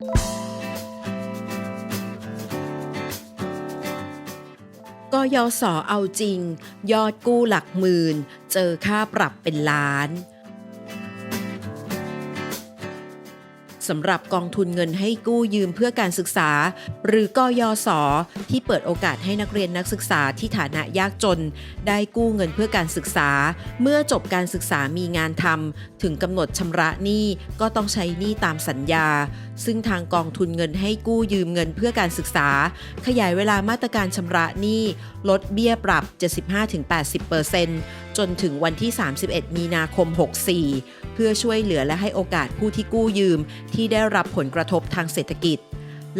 กยศเอาจริง ยอดกู้หลักหมื่น เจอค่าปรับเป็นล้าน สำหรับกองทุนเงินให้กู้ยืมเพื่อการศึกษา หรือกยศที่เปิดโอกาสให้นักเรียนนักศึกษาที่ฐานะยากจน ได้กู้เงินเพื่อการศึกษา เมื่อจบการศึกษามีงานทำถึงกำหนดชำระหนี้ก็ต้องใช้หนี้ตามสัญญา ซึ่งทางกองทุนเงินให้กู้ยืมเงินเพื่อการศึกษา ขยายเวลามาตรการชำระหนี้ลดเบี้ยปรับ 75-80%จนถึงวันที่ 31 มีนาคม 64 เพื่อช่วยเหลือและให้โอกาสผู้ที่กู้ยืม ที่ได้รับผลกระทบทางเศรษฐกิจ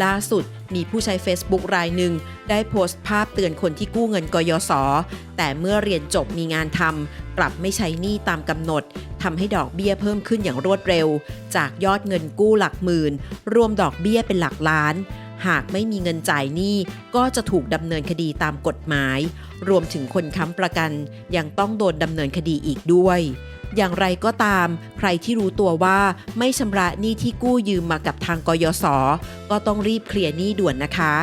ล่าสุดมีผู้ใช้ Facebook รายหนึ่ง ได้โพสต์ภาพเตือนคนที่กู้เงินกยศ แต่เมื่อเรียนจบมีงานทำกลับไม่ใช้หนี้ตามกำหนดทำให้ดอกเบี้ยเพิ่มขึ้นอย่างรวดเร็ว จากยอดเงินกู้หลักหมื่น รวมดอกเบี้ยเป็นหลักล้าน หากไม่มีเงินจ่ายหนี้ก็จะถูกดำเนินคดีตามกฎหมาย รวมถึงคนค้ำประกัน ยังต้องโดนดำเนินคดีอีกด้วยอย่างไรก็ตาม ใครที่รู้ตัวว่าไม่ชำระหนี้ที่กู้ยืมมากับทางกยศก็ต้องรีบเคลียร์หนี้ด่วนนะคะ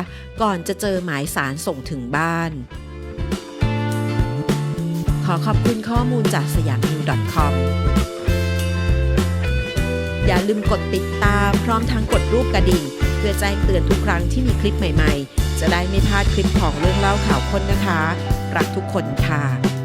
ก่อนจะเจอหมายสารส่งถึงบ้าน ขอขอบคุณข้อมูลจากสยามนิว .com อย่าลืมกดติดตามพร้อมทั้งกดรูปกระดิ่ง เพื่อแจ้งเตือนทุกครั้งที่มีคลิปใหม่ๆ จะได้ไม่พลาดคลิปของเรื่องเล่าข่าวค้นนะคะ รักทุกคนค่ะ